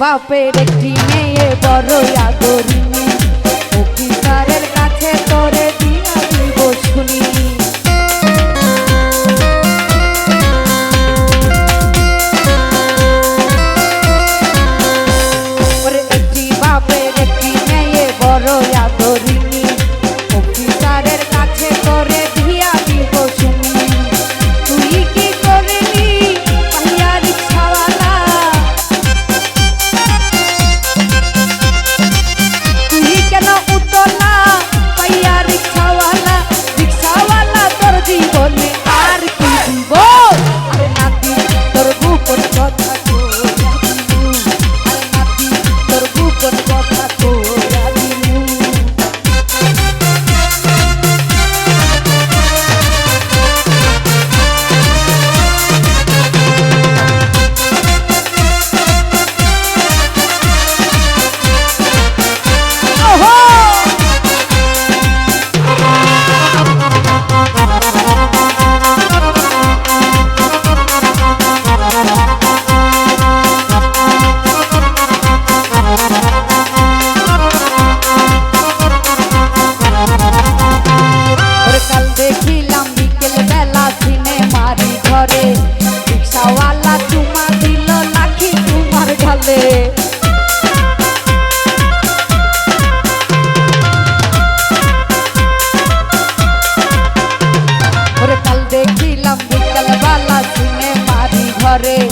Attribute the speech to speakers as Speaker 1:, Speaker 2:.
Speaker 1: বাপের একটি মেয়ে বড় আগরিনী agarré